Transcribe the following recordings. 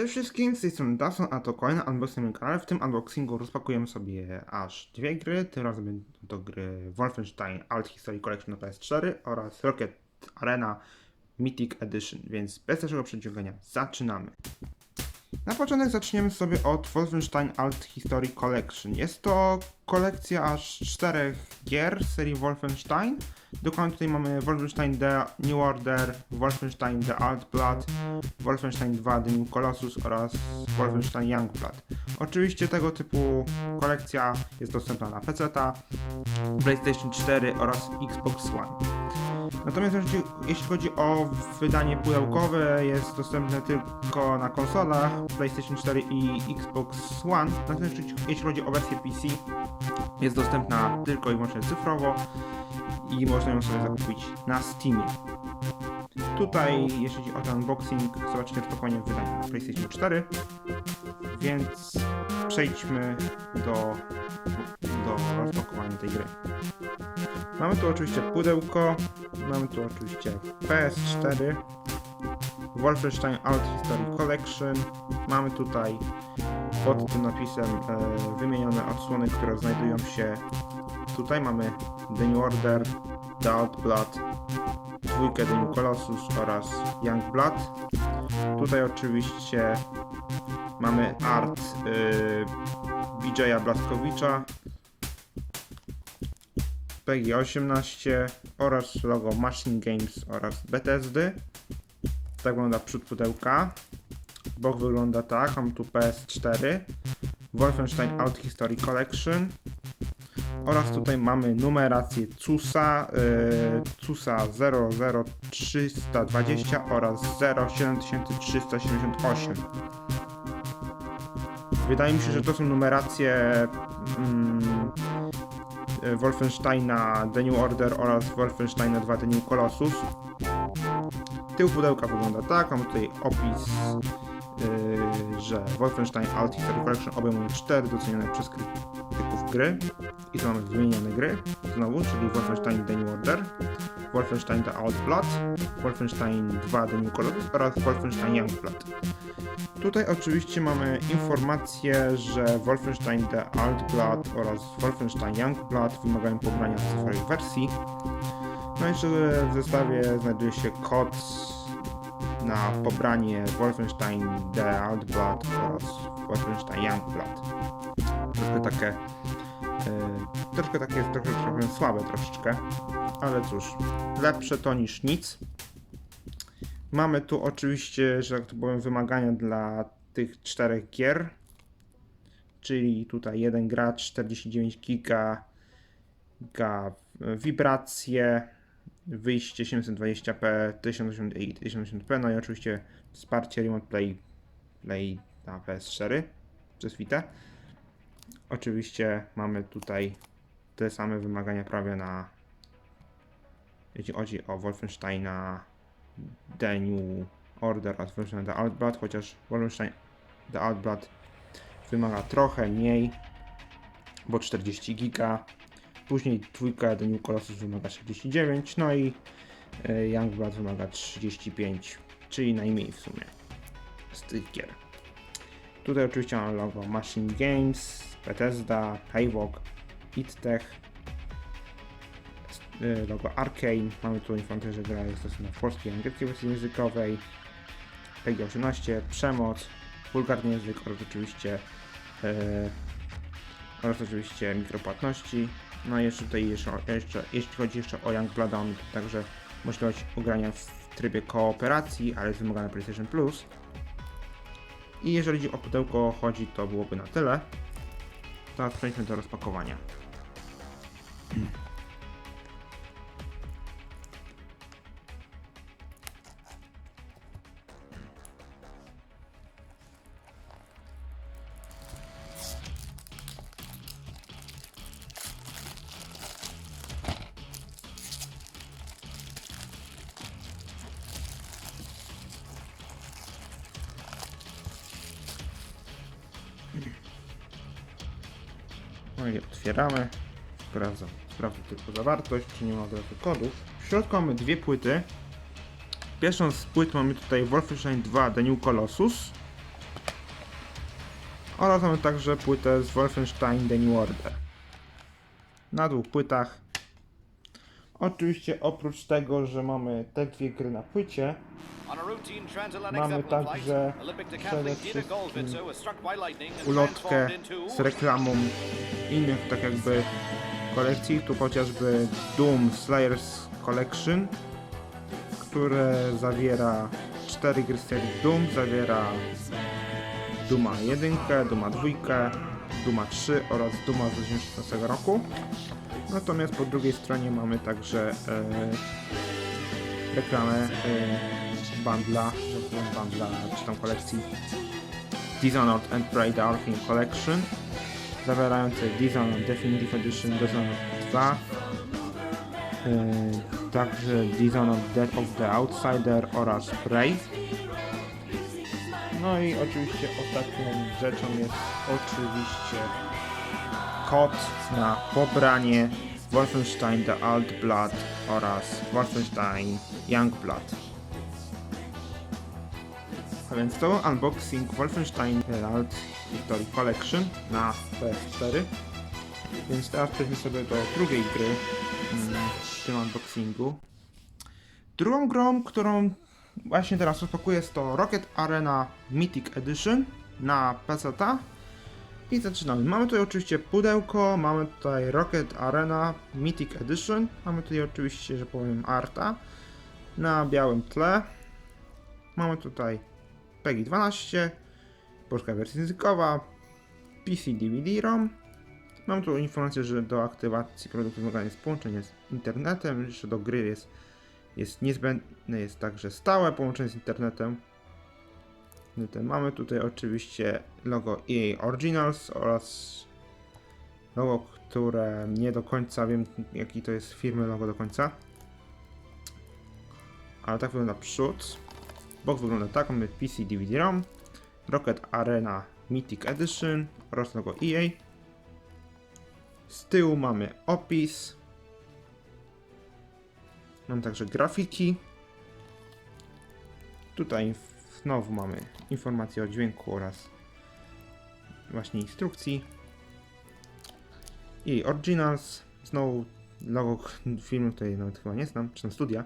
Cześć wszystkim, z tej strony Dawson, a to kolejny unboxing kanale. W tym unboxingu rozpakujemy sobie aż dwie gry. Tym razem będą to gry Wolfenstein Alt History Collection na PS4 oraz Rocket Arena Mythic Edition, więc bez naszego przeciągania zaczynamy. Na początek zaczniemy sobie od Wolfenstein Alt History Collection. Jest to kolekcja aż czterech gier serii Wolfenstein. Dokładnie tutaj mamy Wolfenstein The New Order, Wolfenstein The Alt Blood, Wolfenstein 2 The New Colossus oraz Wolfenstein Youngblood. Oczywiście tego typu kolekcja jest dostępna na PC, PlayStation 4 oraz Xbox One. Natomiast jeśli, chodzi o wydanie pudełkowe, jest dostępne tylko na konsolach PlayStation 4 i Xbox One. Natomiast jeśli- chodzi o wersję PC, jest dostępna tylko i wyłącznie cyfrowo i można ją sobie zakupić na Steamie. Tutaj, jeśli chodzi o ten unboxing, zobaczycie rozpakowanie w wydaniu PlayStation 4, więc przejdźmy do, do rozpakowania tej gry. Mamy tu oczywiście pudełko, mamy tu oczywiście PS4, Wolfenstein Alt History Collection, mamy tutaj pod tym napisem e, wymienione odsłony, które znajdują się tutaj. Mamy The New Order, The Alt Blood, dwójkę The New Colossus oraz Young Blood. Tutaj oczywiście mamy art y, Blaskowicza, PG-18 oraz logo Machine Games oraz Bethesdy. Tak wygląda przód pudełka. Bok wygląda tak, mam tu PS4, Wolfenstein Out History Collection oraz tutaj mamy numerację CUSA, yy, CUSA 00320 oraz 07378. Wydaje mi się, że to są numeracje mm, Wolfensteina The New Order oraz Wolfensteina 2 The New Colossus. Tył pudełka wygląda tak, mam tutaj opis, yy, że Wolfenstein Alt History Collection obejmuje 4 docenione przez krytyków gry. I tu mamy wymienione gry, znowu, czyli Wolfenstein The New Order, Wolfenstein The Alt Blood, Wolfenstein 2 The New Colossus oraz Wolfenstein Youngblood. Tutaj oczywiście mamy informację, że Wolfenstein The Alt Blood oraz Wolfenstein Youngblood wymagają pobrania w cyfrowej wersji. No i jeszcze w zestawie znajduje się kod na pobranie Wolfenstein The Alt Blood oraz Wolfenstein Youngblood. Troszkę takie, e, troszkę takie trochę, trochę słabe troszeczkę, ale cóż, lepsze to niż nic. Mamy tu oczywiście, że tak to powiem, wymagania dla tych czterech gier. Czyli tutaj jeden gracz, 49 giga, giga wibracje, wyjście 720p, 1080 i 1080p, no i oczywiście wsparcie Remote Play, Play na PS4 przez Vita. Oczywiście mamy tutaj te same wymagania prawie na jeśli chodzi o Wolfensteina The New Order oraz Wolfenstein The Outblood, chociaż Wolfenstein The Outblood wymaga trochę mniej, bo 40 giga. Później dwójka The New Colossus wymaga 49, no i e, Youngblood wymaga 35, czyli najmniej w sumie z tych gier. Tutaj oczywiście mamy logo Machine Games, Bethesda, Haywock, ItTech, y, logo Arcane. Mamy tu że gra jest dostępna w polskiej i angielskiej wersji językowej. PG-18, przemoc, wulgarny język oraz oczywiście yy, oraz oczywiście mikropłatności. No i jeszcze tutaj jeszcze, jeszcze jeśli chodzi jeszcze o Youngblood, on także możliwość ugrania w trybie kooperacji, ale jest wymagane PlayStation Plus. I jeżeli o pudełko chodzi, to byłoby na tyle. Teraz przejdźmy do rozpakowania. No i otwieramy. Sprawdzam. Sprawdzę tylko zawartość, czy nie ma od razu kodów. W środku mamy dwie płyty. Pierwszą z płyt mamy tutaj Wolfenstein 2 The New Colossus. Oraz mamy także płytę z Wolfenstein The New Order. Na dwóch płytach. Oczywiście oprócz tego, że mamy te dwie gry na płycie, Mamy także przede wszystkim ulotkę z reklamą innych tak jakby kolekcji, tu chociażby Doom Slayers Collection, które zawiera cztery gry z serii Doom, zawiera Duma 1, Duma 2, Duma 3 oraz Duma z 2016 roku. Natomiast po drugiej stronie mamy także e, reklamę e, powiem bandla, czy tam kolekcji Dishonored and Prey The Orphan Collection zawierający Dishonored Definitive Edition Dishonored 2 yy, także Dishonored Death of the Outsider oraz Prey. No i oczywiście ostatnią rzeczą jest oczywiście kod na pobranie Wolfenstein The Old Blood oraz Wolfenstein Young Blood a więc to unboxing Wolfenstein Herald History Collection na PS4. Więc teraz przejdźmy sobie do drugiej gry mm, w tym unboxingu. Drugą grą, którą właśnie teraz rozpakuję jest to Rocket Arena Mythic Edition na PC. I zaczynamy. Mamy tutaj oczywiście pudełko, mamy tutaj Rocket Arena Mythic Edition, mamy tutaj oczywiście, że powiem, arta na białym tle. Mamy tutaj PEGI 12, polska wersja językowa, PC DVD-ROM. Mam tu informację, że do aktywacji produktu wymagane jest połączenie z internetem, jeszcze do gry jest, jest niezbędne jest także stałe połączenie z internetem. Zatem Mamy tutaj oczywiście logo EA Originals oraz logo, które nie do końca wiem jaki to jest firmy logo do końca. Ale tak wygląda przód. Box wygląda tak, mamy PC DVD-ROM, Rocket Arena Mythic Edition oraz logo EA. Z tyłu mamy opis. Mam także grafiki. Tutaj znowu mamy informacje o dźwięku oraz właśnie instrukcji. I Originals. Znowu logo filmu tutaj nawet chyba nie znam, czy tam studia.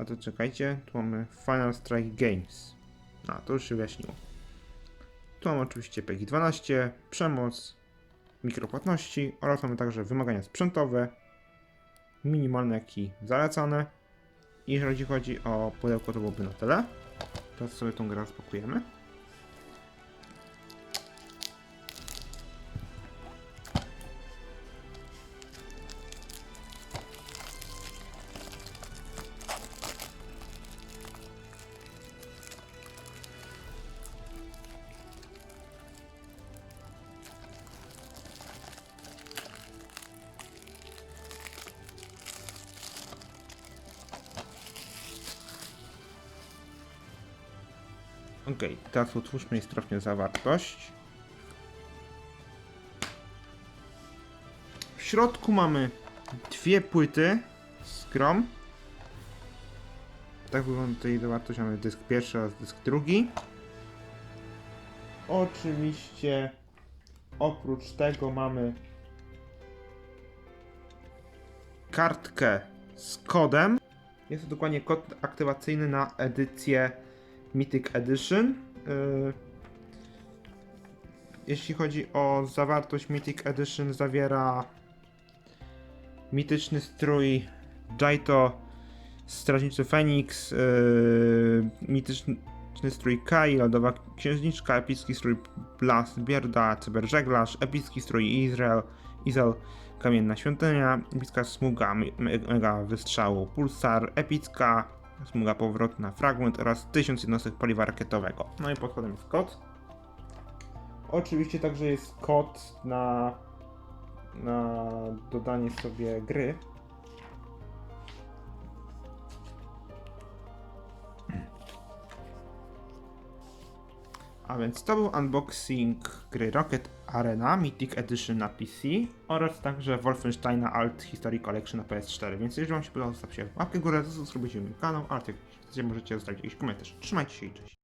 A to czekajcie, tu mamy Final Strike Games. A, to już się wyjaśniło. Tu mamy oczywiście PEGI 12, przemoc, mikropłatności oraz mamy także wymagania sprzętowe, minimalne i zalecane. I jeżeli chodzi o pudełko, to byłoby na tyle. Teraz sobie tą grę rozpakujemy. Ok, teraz otwórzmy i sprawdźmy zawartość. W środku mamy dwie płyty z. Tak wygląda tutaj zawartość. Mamy dysk pierwszy oraz dysk drugi. Oczywiście oprócz tego mamy kartkę z kodem. Jest to dokładnie kod aktywacyjny na edycję Mythic Edition. Yy, Jeśli chodzi o zawartość Mythic Edition, zawiera mityczny strój Jaito, Strażniczy Feniks, yy, mityczny strój Kai, Lodowa Księżniczka, epicki strój Blast Bierda, Cyberżeglarz, epicki strój Izrael, Izel, Kamienna Świątynia, epicka smuga me- Mega Wystrzału Pulsar, epicka smuga powrotna Fragment oraz 1000 jednostek paliwa rakietowego. No i pod jest kod. Oczywiście także jest kod na, na dodanie sobie gry. A więc to był unboxing gry Rocket Arena Mythic Edition na PC oraz także Wolfensteina Alt History Collection na PS4. Więc jeżeli Wam się podobało, zostawcie łapkę w górę, zasubskrybujcie mój kanał, a jak chcecie możecie zostawić jakiś komentarz. Trzymajcie się i cześć.